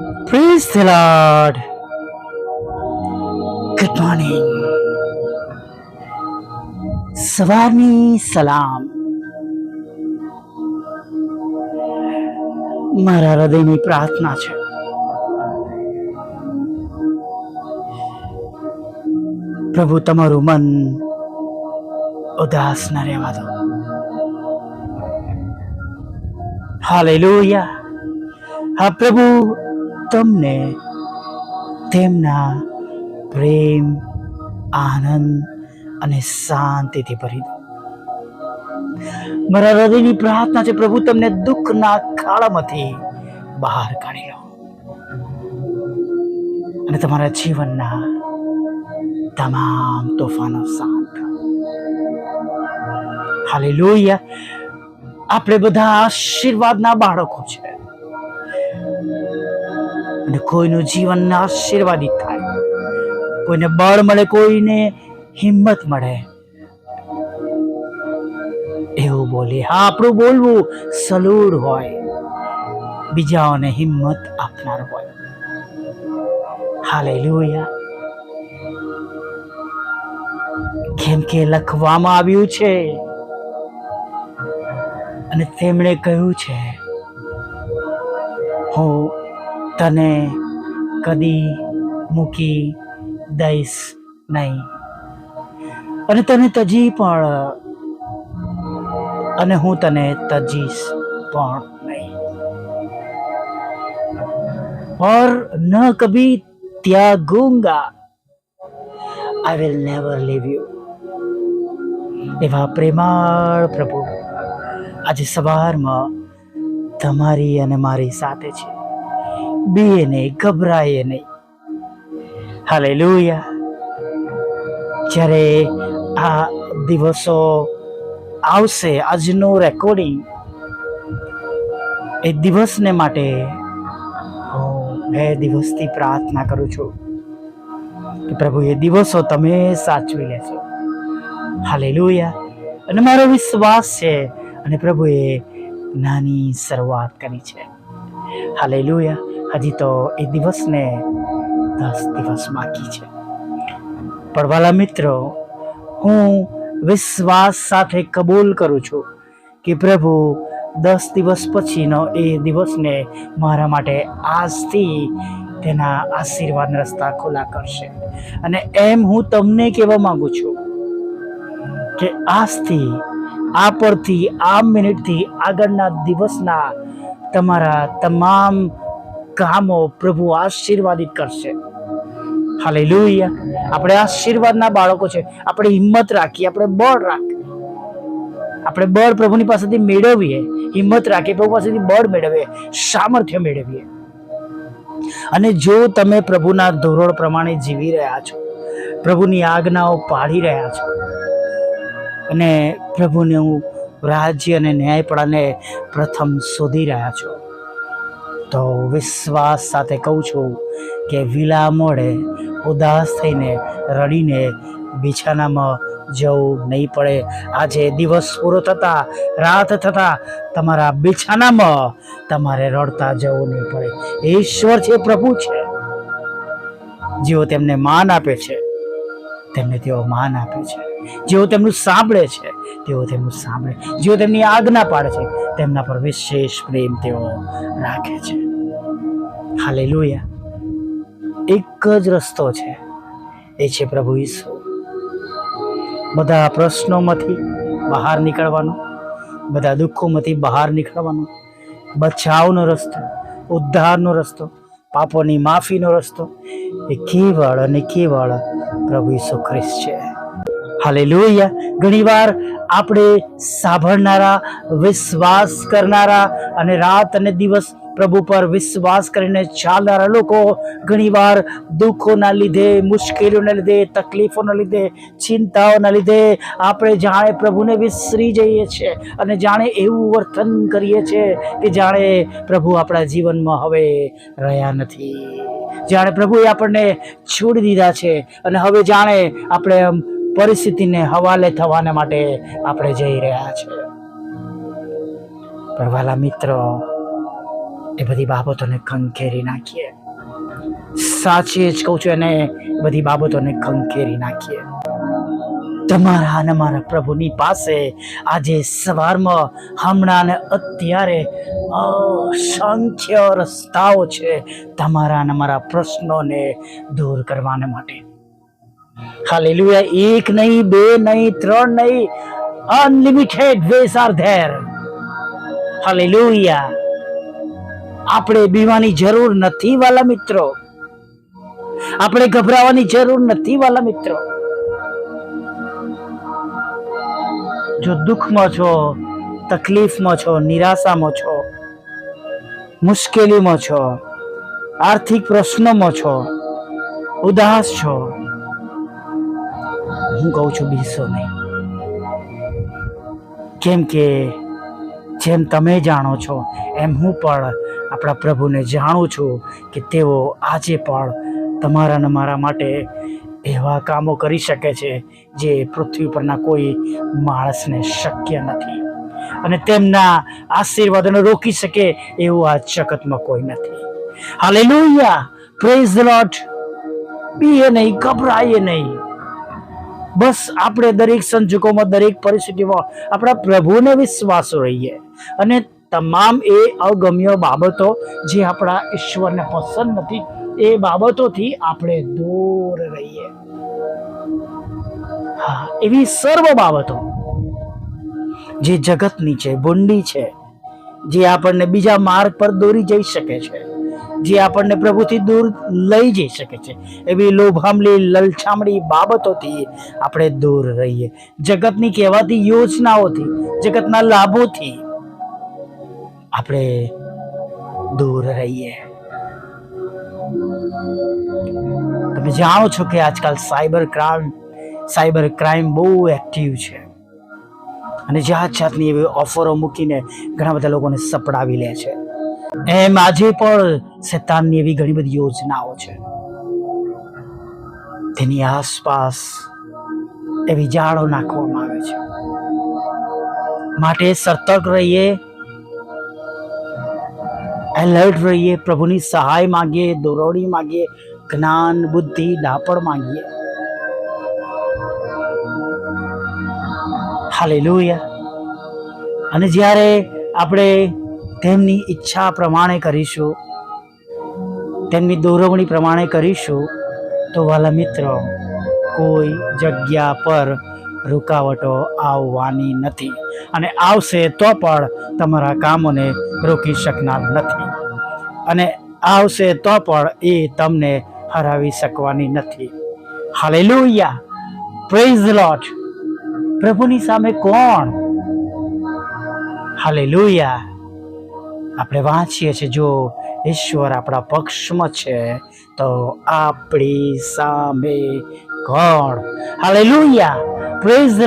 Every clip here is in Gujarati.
Praise the Lord. Good morning. સવારની સલામ મારા હૃદયની પ્રાર્થના છે પ્રભુ, તમારું મન ઉદાસ ન રહેવા દો હાલેલુયા હા, પ્રભુ તમને તેમના પ્રેમ, આનંદ અને શાંતિથી ભરી દો મારા હૃદયની પ્રાર્થના છે, પ્રભુ, તમને દુઃખના ખાડામાંથી બહાર કાઢી લો. અને તમારા જીવનના તમામ તોફાનો શાંત હાલેલુયા. આપણે બધા આશીર્વાદના બાળકો છે અને કોઈનું જીવન આશીર્વાદિત થાય. કોઈને બળ મળે, કોઈને હિંમત મળે. એવું બોલે, હા, આપણું બોલવું સલૂડ હોય. બીજાઓને હિંમત આપનાર હોય. હાલેલુયા. કેમ કે લખવામાં આવ્યું છે અને તેમણે કહ્યું છે, હું તને કદી મૂકી દઈશ નહીં. અને તને તજી પણ, અને હું તને તજીશ પણ નહીં. ઓર ન કભી ત્યાગુંગા. I will never leave you એવા પ્રેમાળ પ્રભુ, આજે સવારમાં તમારી અને મારી સાથે છે. બીએ નહીં ગભરાઈએ નહીં હાલે જ્યારે આ દિવસો આવશે, આજનું રેકોર્ડિંગ એ દિવસને માટે બે દિવસથી પ્રાર્થના કરું છું કે પ્રભુ, એ દિવસો તમે સાચવી લેશો. હાલેલુયા. અને મારો વિશ્વાસ છે અને પ્રભુએ નાની શરૂઆત કરી છે. હાલેલુયા. હજી તો એ દિવસને દસ દિવસ બાકી છે. પણ વાલા મિત્રો, હું વિશ્વાસ સાથે કબૂલ કરું છું કે પ્રભુ દસ દિવસ પછીનો એ દિવસને મારા માટે આજથી તેના આશીર્વાદ રસ્તા ખુલ્લા કરશે. અને એમ હું તમને કહેવા માંગુ છું કે આજથી, આ પરથી, આ મિનિટથી આગળના દિવસના તમારા તમામ કામો પ્રભુ આશીર્વાદિત કરશે. હાલે હાલેલુયા. આપણે આશીર્વાદના બાળકો છે. આપણે હિંમત રાખીએ, આપણે બળ રાખીએ. આપણે બળ પ્રભુની પાસેથી મેળવીએ, હિંમત રાખીએ, પ્રભુ પાસેથી બળ મેળવીએ, સામર્થ્ય મેળવીએ. અને જો તમે પ્રભુના ધોરણ પ્રમાણે જીવી રહ્યા છો, પ્રભુની આજ્ઞાઓ પાળી રહ્યા છો, અને પ્રભુનું રાજ્ય અને ન્યાયપણાને પ્રથમ શોધી રહ્યા છો. તો વિશ્વાસ સાથે કહું છું કે વિલા મોડે ઉદાસ થઈને રડીને બિછાનામાં જવું નહીં પડે. આજે દિવસ પૂરો થતા, રાત થતા તમારા બિછાનામાં તમારે રડતા જવું નહીં પડે. ઈશ્વર છે, પ્રભુ છે. જેઓ તેમને માન આપે છે, તેમને તેઓ માન આપે છે. જેઓ તેમનું સાંભળે છે, તેઓ તેમનું સાંભળે. જેઓ તેમની આજ્ઞા પાડે છે તેમના પર વિશેષ પ્રેમ તેઓ રાખે છે. હાલેલુયા. એક જ રસ્તો છે. એ છે પ્રભુ ઈસુ. બધા પ્રશ્નોમાંથી બહાર નીકળવાનો, બધા દુઃખોમાંથી બહાર નીકળવાનો, બચાવનો રસ્તો, ઉદ્ધારનો રસ્તો, પાપોની માફીનો રસ્તો, એ કેવળ અને કેવળ પ્રભુ ઈસુ ખ્રિસ્ત છે. હાલેલુયા. ઘણીવાર આપણે સાંભળનારા, વિશ્વાસ કરનારા અને રાત અને દિવસ પ્રભુ પર વિશ્વાસ કરીને ચાલનારા લોકો ઘણીવાર દુઃખોના લીધે, મુશ્કેલીઓના લીધે, તકલીફોના લીધે, ચિંતાઓના લીધે આપણે જાણે પ્રભુને વિસરી જઈએ છીએ અને જાણે એવું વર્તન કરીએ છીએ કે જાણે પ્રભુ આપણા જીવનમાં હવે રહ્યા નથી. જાણે પ્રભુએ આપણને છોડી દીધા છે અને હવે જાણે આપણે પરિસ્થિતિને હવાલે થવાને માટે આપણે જઈ રહ્યા છે. પણ વાલા મિત્રો, એ બધી બાબતોને ખંખેરી નાખીએ. સાચી જ કહું છું, એને બધી બાબતોને ખંખેરી નાખીએ. તમારા અને મારા પ્રભુની પાસે આજે સવારમાં હમણાં ને અત્યારે અસંખ્ય રસ્તાઓ છે તમારા અને મારા પ્રશ્નોને દૂર કરવાને માટે. હાલેલુયા. એક નહીં, બે નહીં, ત્રણ નહીં. Unlimited ways are there hallelujah. આપણે બીવાની જરૂર નથી વાલા મિત્રો. આપણે ગભરાવાની જરૂર નથી વાલા મિત્રો. જો દુઃખમાં છો, તકલીફમાં છો, નિરાશામાં છો, મુશ્કેલીમાં છો, આર્થિક પ્રશ્નોમાં છો, ઉદાસ છો હું કહું છું બીસો નહીં. કેમ કે જેમ તમે જાણો છો, એમ હું પણ આપણા પ્રભુને જાણું છું કે તેઓ આજે પણ તમારા ને મારા માટે એવા કામો કરી શકે છે જે પૃથ્વી પરના કોઈ માણસને શક્ય નથી. અને તેમના આશીર્વાદને રોકી શકે એવું આ જગતમાં કોઈ નથી. હાલેલુયા પ્રેઝ ધ લોર્ડ બીએ નહીં, ગભરાઈએ નહીં. બસ આપણે દરેક સંજોગોમાં, દરેક પરિસ્થિતિમાં આપણા પ્રભુને વિશ્વાસ રહીએ. અને તમામ એ અગમ્ય બાબતો જે આપણા ઈશ્વરને પસંદ નથી, એ બાબતોથી આપણે દૂર રહીએ. હા, એવી સર્વ બાબતો જે જગતની છે, ભૂંડી છે, જે આપણને બીજા માર્ગ પર દોરી જઈ શકે છે. જે આપણને પ્રભુથી દૂર લઈ જઈ શકે છે. એવી લોભામલી લલછામડી બાબતોથી આપણે દૂર રહીએ. જગતની કહેવાતી યોજનાઓથી, જગતના લાભોથી આપણે દૂર રહીએ. તમે જાણો છો કે આજકાલ સાયબર ક્રાઇમ સાયબર ક્રાઇમ બહુ એક્ટિવ છે. અને જાત જાતની એવી ઓફરો મૂકીને ઘણા બધા લોકોને સપડાવી લે છે. એમ આજે પણ શેતાનની એવી ઘણી બધી યોજનાઓ છે. તેની આસપાસ એવી જાળો નાખવામાં આવે છે. માટે સતર્ક રહીએ. એલર્ટ રહીએ. પ્રભુની સહાય માંગીએ, દોરવણી માંગીએ, જ્ઞાન, બુદ્ધિ, ડાપણ માંગીએ. હાલેલુયા. અને જ્યારે આપણે તેમની ઈચ્છા પ્રમાણે કરીશું, તેમની દોરવણી પ્રમાણે કરીશું, તો વાલા મિત્રો, કોઈ જગ્યા પર રૂકાવટો આવવાની નથી. અને આવશે તો પણ તમારા કામોને રોકી શકનાર નથી. અને આવશે તો પણ એ તમને હરાવી શકવાની નથી. હાલેલુયા! પ્રેઝ લોટ પ્રભુની સામે કોણ? હાલેલુયા! આપણે વાંચીએ છીએ, જો ઈશ્વર આપણા પક્ષમાં છે, તો આપણી સામે કોણ હાલેલુયા પ્રેઝ ધ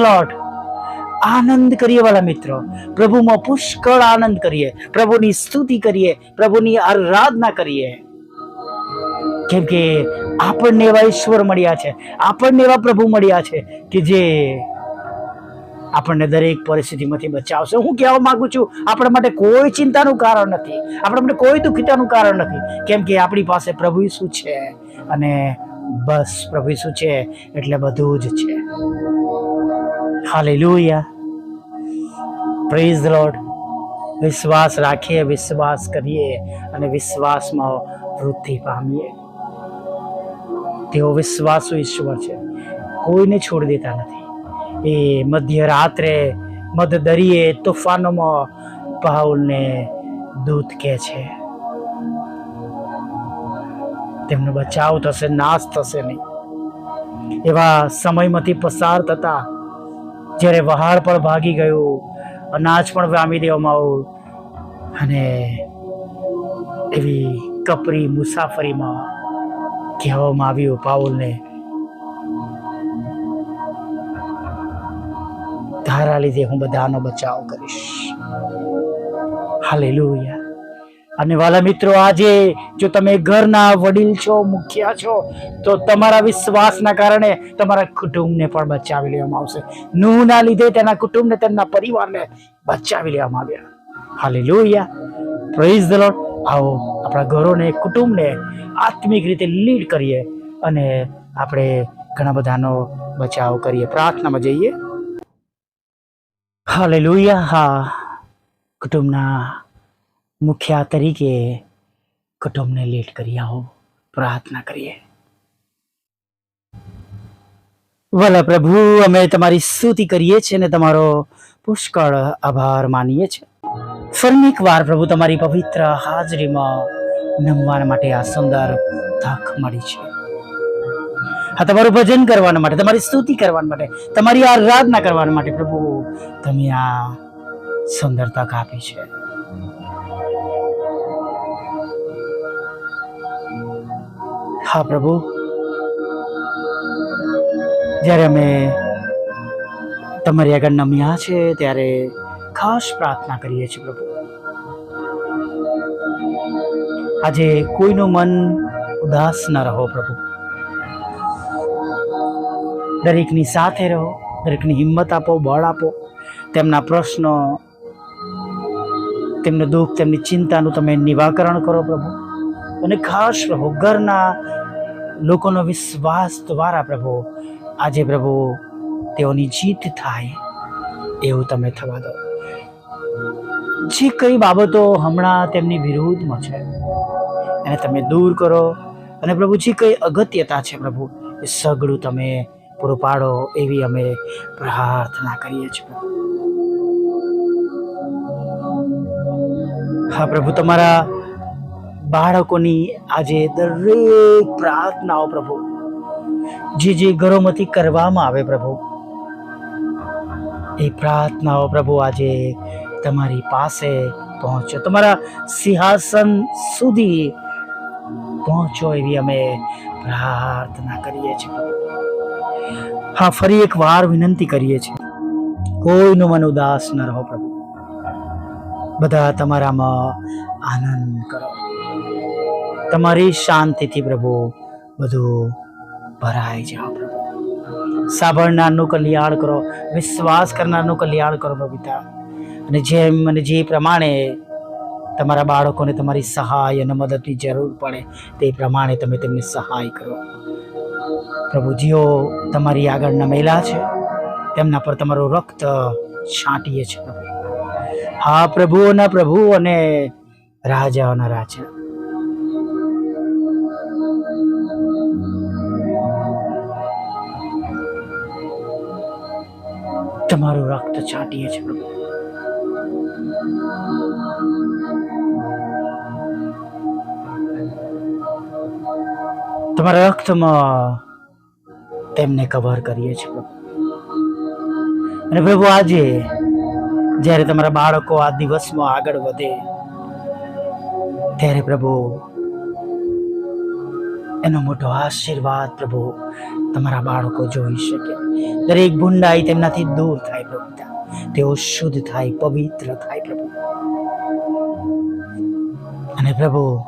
આનંદ કરીએ વાલા મિત્રો. પ્રભુમાં પુષ્કળ આનંદ કરીએ. પ્રભુની સ્તુતિ કરીએ. પ્રભુની આરાધના કરીએ. કેમ કે આપણને એવા ઈશ્વર મળ્યા છે. આપણને એવા પ્રભુ મળ્યા છે કે જે આપણને દરેક પરિસ્થિતિમાંથી બચાવશે. હું કહેવા માગું છું, આપણા માટે કોઈ ચિંતાનું કારણ નથી. આપણા માટે કોઈ દુઃખિતાનું કારણ નથી. કેમ કે આપણી પાસે પ્રભુ શું છે અને બસ પ્રભુ શું છે એટલે બધું જ છે. હાલેલુયા. પ્રેઝ ધ લોર્ડ વિશ્વાસ રાખીએ, વિશ્વાસ કરીએ અને વિશ્વાસમાં વૃદ્ધિ પામીએ. તેઓ વિશ્વાસુ ઈશ્વર છે. કોઈને છોડી દેતા નથી. એ મધ્યરાત્રે મધદરિયે તોફાનોમાં પાઉલને દૂત કહે છે. તેમનો બચાવ થશે, નાશ થશે નહીં. એવા સમયમાંથી પસાર થતા જ્યારે વહાણ પણ ભાગી ગયું, અનાજ પણ વામી દેવામાં આવ્યું અને એવી કપરી મુસાફરીમાં કહેવામાં આવ્યું, પાઉલને તારા લીધે હું બધાનો બચાવ કરીશ. હાલે અને વાલા મિત્રો, આજે જો તમે ઘરના વડીલ છો, મુખ્યા છો, તો તમારા વિશ્વાસના કારણે તમારા કુટુંબને પણ બચાવી લેવામાં આવશે. નૂહના લીધે તેના કુટુંબને તેમના પરિવારને બચાવી લેવામાં આવ્યા. હાલે લોહિયા પ્રેઝ ધ લોર્ડ આવો આપણા ઘરોને, કુટુંબને આત્મિક રીતે લીડ કરીએ અને આપણે ઘણા બધાનો બચાવ કરીએ. પ્રાર્થનામાં જઈએ. હાલેલુયા કુટુંબના મુખ્યા તરીકે કુટુંબને લેટ કરી આવો. પ્રાર્થના કરીએ. ભલા પ્રભુ, અમે તમારી સ્તુતિ કરીએ છીએ અને તમારો પુષ્કળ આભાર માનીએ છીએ. ફરી એક વાર પ્રભુ, તમારી પવિત્ર હાજરીમાં નમવા માટે આ સુંદર તક મળી છે. હા, તમારું ભજન કરવા માટે, તમારી સ્તુતિ કરવા માટે, તમારી આરાધના કરવા માટે, પ્રભુ, તમે આ સુંદર તક આપી છે. હા, પ્રભુ. જ્યારે અમે તમારી આગળ નમ્યા છે, ત્યારે ખાસ પ્રાર્થના કરીએ છીએ, પ્રભુ. આજે કોઈનું મન ઉદાસ ન રહો, પ્રભુ. દરેકની સાથે રહો, દરેકની હિંમત આપો, બળ આપો. તેમના પ્રશ્નો, તેમનું દુઃખ, તેમની ચિંતાનું તમે નિવાકરણ કરો પ્રભુ. અને ખાસ પ્રભુ, ઘરના લોકોનો વિશ્વાસ દ્વારા પ્રભુ, આજે પ્રભુ તેઓની જીત થાય એવું તમે થવા દો. જે કઈ બાબતો હમણાં તેમની વિરુદ્ધમાં છે, એને તમે દૂર કરો. અને પ્રભુ, જે કઈ અગત્યતા છે પ્રભુ, એ સગળું તમે પૂરું પાડો એવી અમે પ્રાર્થના કરીએ છીએ હા, પ્રભુ, તમારા બાળકોની આજે દરેક પ્રાર્થનાઓ પ્રભુ, જે જે ઘરોમાંથી કરવામાં આવે પ્રભુ, એ પ્રાર્થનાઓ પ્રભુ આજે તમારી પાસે પહોંચો તમારા સિંહાસન સુધી પહોંચો એવી અમે પ્રાર્થના કરીએ છીએ. હા, ફરી એક વાર વિનંતી કરીએ છીએ. કોઈનો મન ઉદાસ ન રહો પ્રભુ. બધા તમારામાં આનંદ કરો. તમારી શાંતિથી પ્રભુ બધું ભરાઈ જાઓ પ્રભુ. સાંભળનારનું કલ્યાણ કરો, વિશ્વાસ કરનારનું કલ્યાણ કરો પ્રભુ પિતા અને જેમ અને જે પ્રમાણે તમારા બાળકોને તમારી સહાય અને મદદની જરૂર પડે, તે પ્રમાણે તમે તેમને સહાય કરો. પ્રભુ જેઓ તમારી આગળ નમેલા છે. તેમના પર તમારું રક્ત છાંટીએ છે હા પ્રભુઓના પ્રભુ અને રાજાઓના રાજા. તમારું રક્ત છાંટીએ છે પ્રભુ. તમારા રક્તમાં તેમને કવર કરીએ છીએ. અને પ્રભુ, આજે જ્યારે તમારા બાળકો આ દિવસમાં આગળ વધે, ત્યારે પ્રભુ, એનો મોટો આશીર્વાદ પ્રભુ તમારા બાળકો જોઈ શકે. દરેક ભૂંડાઈ તેમનાથી દૂર થાય પ્રભુ. તેઓ શુદ્ધ થાય, પવિત્ર થાય પ્રભુ. અને પ્રભુ,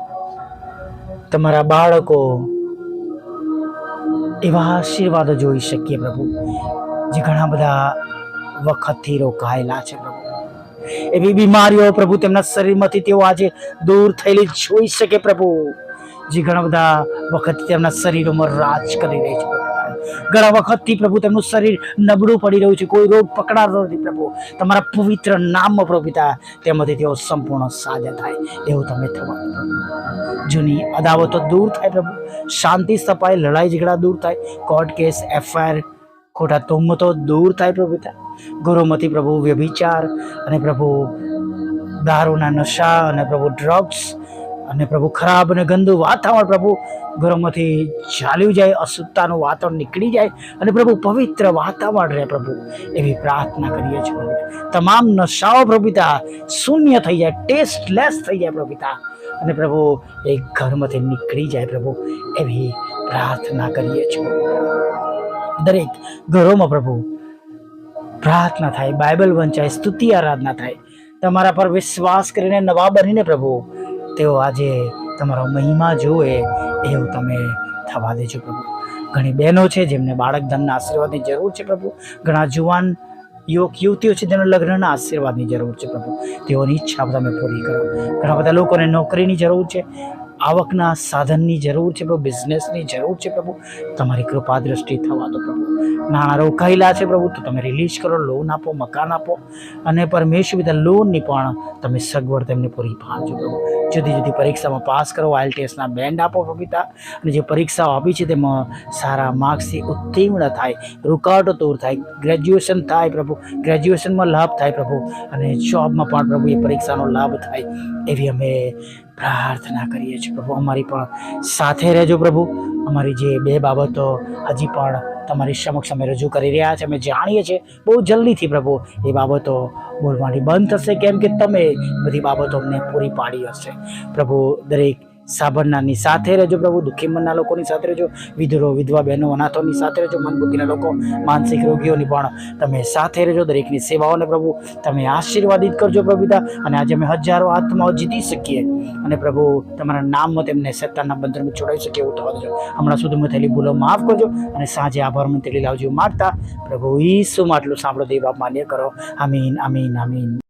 તમારા બાળકો એવા આશીર્વાદો જોઈ શકીએ પ્રભુ, જે ઘણા બધા વખતથી રોકાયેલા છે પ્રભુ એવી બીમારીઓ પ્રભુ તેમના શરીરમાંથી તેઓ આજે દૂર થયેલી જોઈ શકે પ્રભુ, જે ઘણા બધા વખત તેમના શરીરોમાં રાજ કરી રહી છે. ઘણા વખતથી પ્રભુ તેમનું શરીર નબળું પડી રહ્યું છે. કોઈ રોગ પકડાતો નથી પ્રભુ. તમારા પવિત્ર નામમાં પ્રભુ તેમાંથી તેઓ સંપૂર્ણ સાજા થાય. એવું તમે થવા જૂની અદાવતો દૂર થાય પ્રભુ. શાંતિ સ્થપાય લડાઈ ઝઘડા દૂર થાય. કોર્ટ કેસ, એફઆઈઆર ખોટા તુમતો દૂર થાય પ્રભુ પિતા. ગુરુમતી પ્રભુ વ્યભિચાર અને પ્રભુ દારૂના નશા અને પ્રભુ ડ્રગ્સ અને પ્રભુ ખરાબ અને ગંદુ વાતાવરણ પ્રભુ ઘરોમાંથી ચાલ્યું જાય, અશુદ્ધતાનું વાતાવરણ નીકળી જાય અને પ્રભુ પવિત્ર વાતાવરણ રહે પ્રભુ. એવી પ્રાર્થના કરીએ છીએ તમામ નશાઓ પ્રભુતા શૂન્ય થઈ જાય ટેસ્ટલેસ થઈ જાય પ્રભુતા અને પ્રભુ એ ઘરમાંથી નીકળી જાય પ્રભુ. એવી પ્રાર્થના કરીએ છીએ દરેક ઘરોમાં પ્રભુ પ્રાર્થના થાય, બાઇબલ વંચાય, સ્તુતિ આરાધના થાય. તમારા પર વિશ્વાસ કરીને નવા બનીને પ્રભુ તેઓ આજે તમારો મહિમા જોવે એવું તમે થવા દેજો પ્રભુ. ઘણી બહેનો છે જેમને બાળક ધનના આશીર્વાદની જરૂર છે પ્રભુ. ઘણા જુવાન યુવક, યુવતીઓ છે તેના લગ્નના આશીર્વાદની જરૂર છે પ્રભુ. તેઓની ઈચ્છા તમે પૂરી કરો. ઘણા બધા લોકોને નોકરીની જરૂર છે, આવકના સાધનની જરૂર છે પ્રભુ, બિઝનેસની જરૂર છે પ્રભુ. તમારી કૃપા દ્રષ્ટિ થવા દો પ્રભુ. નાણાં રોકાયેલા છે પ્રભુ, તો તમે રિલીઝ કરો લોન આપો, મકાન આપો. અને પરમેશ્વર બધા લોનની પણ તમે સગવડ તેમને પૂરી પાડજો પ્રભુ. જુદી જુદી પરીક્ષામાં પાસ કરો, આઈએલટીએસના બેન્ડ આપો પ્રભુ પિતા અને જે પરીક્ષાઓ આપી છે તેમાં સારા માર્ક્સથી ઉત્તીર્ણ થાય રૂકાવટો દૂર થાય ગ્રેજ્યુએશન થાય પ્રભુ. ગ્રેજ્યુએશનમાં લાભ થાય પ્રભુ. અને જોબમાં પણ પ્રભુ એ પરીક્ષાનો લાભ થાય એવી અમે પ્રાર્થના કરીએ છીએ પ્રભુ. અમારી પણ સાથે રહેજો પ્રભુ. અમારી જે બે બાબતો હજી પણ તમારી સમક્ષ અમે રજૂ કરી રહ્યા છે, અમે જાણીએ છીએ. બહુ જલ્દીથી પ્રભુ, એ બાબતો બોલવાની બંધ થશે. કેમ કે તમે બધી બાબતો અમને પૂરી પાડી હશે. પ્રભુ, દરેક સાબરનારની સાથે રહેજો પ્રભુ, દુઃખી મનના લોકોની સાથે રહેજો, વિધરો, વિધવા બહેનો, અનાથોની સાથે રહેજો મન બુદ્ધિના લોકો, માનસિક રોગીઓની પણ તમે સાથે રહેજો, દરેકની સેવાઓને પ્રભુ તમે આશીર્વાદિત કરજો પ્રભુતા અને આજે અમે હજારો આત્માઓ જીતી શકીએ. અને પ્રભુ, તમારા નામમાં તેમને સત્તાના બંધનમાં છોડાવી શકીએ એવું થવા દેજો. હમણાં સુધીમાં થયેલી ભૂલો માફ કરજો, અને સાંજે આભાર મંત્રી લાવજો માગતા. પ્રભુ ઈસુ માટલું સાંભળો, દેવા માન્ય કરો. આમીન આમીન આમીન.